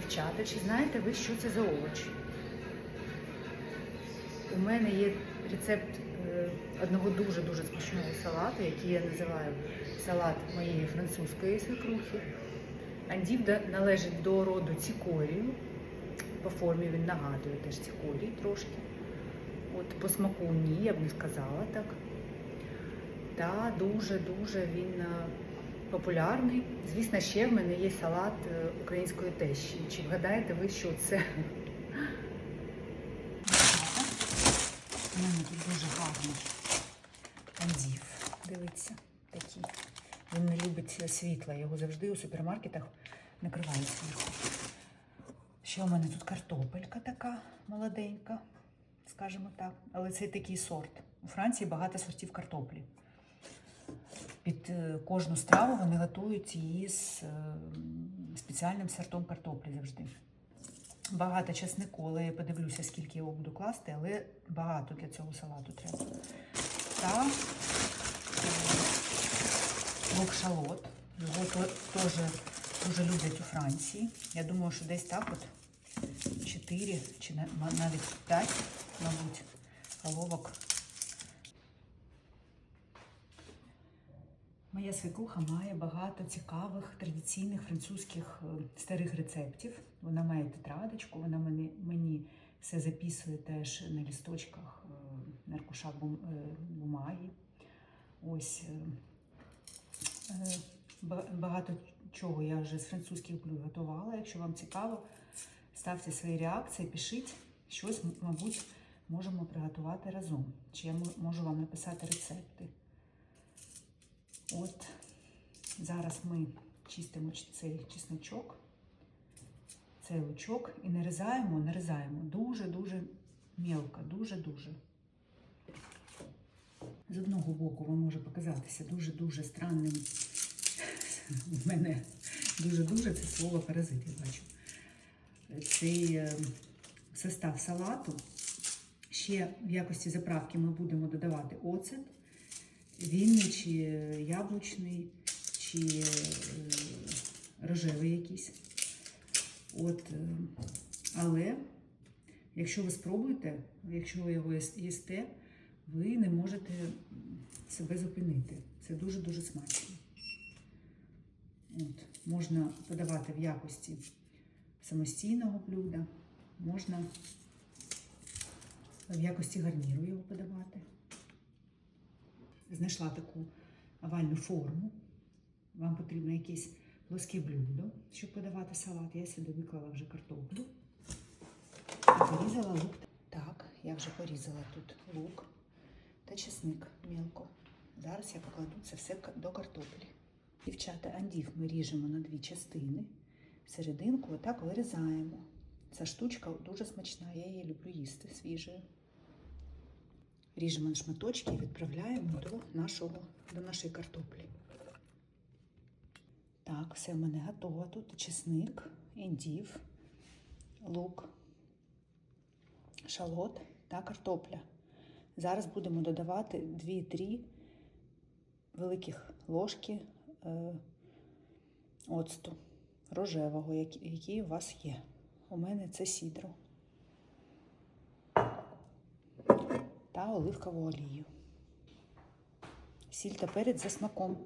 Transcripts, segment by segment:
Дівчата, чи знаєте ви, що це за овочі? У мене є рецепт е, одного дуже-дуже смачного салату, який я називаю салат моєї французької свекрухи. Андів належить до роду цикорію. По формі він нагадує теж цикорій трошки. От по смаку ні, я б не сказала так. Та дуже-дуже він е, популярний. Звісно, ще в мене є салат е, української тещі. Чи вгадаєте ви, що це? У мене тут дуже гарний андів. Дивіться, такий. Він не любить світла, його завжди у супермаркетах накривають світло. Ще у мене тут картопелька така молоденька, скажімо так. Але це такий сорт. У Франції багато сортів картоплі. Під е, кожну страву вони готують її з е, спеціальним сортом картоплі завжди. Багато чеснику, але я подивлюся, скільки його буду класти, але багато для цього салату треба. Та лук-шалот. Його теж дуже люблять у Франції. Я думаю, що десь так от 4 чи навіть 5, мабуть, головок. Моя свекруха має багато цікавих традиційних французьких е, старих рецептів. Вона має тетрадочку, вона мені, мені все записує теж на лісточках, е, на аркушах е, бумаги. Ось ба- багато чого я вже з французьких блюд готувала. Якщо вам цікаво, ставте свої реакції, пишіть щось, мабуть, можемо приготувати разом. Чи я можу вам написати рецепти. От зараз ми чистимо цей чесночок, цей лучок і нарізаємо, нарізаємо дуже-дуже мілко, дуже-дуже. З одного боку вам може показатися дуже-дуже странним. У мене дуже-дуже це слово паразит, я бачу. Цей е, состав салату. Ще в якості заправки ми будемо додавати оцет. Вінний чи яблучний, чи е, рожевий якийсь. От, е, але якщо ви спробуєте, якщо ви його їс- їсте, ви не можете себе зупинити. Це дуже-дуже смачно. От, можна подавати в якості самостійного блюда, можна в якості гарніру його подавати знайшла таку овальну форму. Вам потрібно якесь плоске блюдо, щоб подавати салат. Я сюди виклала вже картоплю і порізала лук. Так, я вже порізала тут лук та чесник мілко. Зараз я покладу це все до картоплі. Дівчата, андів ми ріжемо на дві частини. Серединку отак вирізаємо. Ця штучка дуже смачна, я її люблю їсти свіжою. Ріжемо на шматочки і відправляємо до, нашого, до нашої картоплі. Так, все в мене готово. Тут чесник, індів, лук, шалот та картопля. Зараз будемо додавати 2-3 великих ложки е, оцту рожевого, який, у вас є. У мене це сідро. Та оливкову олію. Сіль та перець за смаком.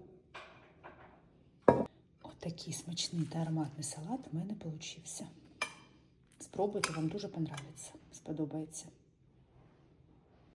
Отакий смачний та ароматний салат у мене получився. Спробуйте, вам дуже понравиться, сподобається.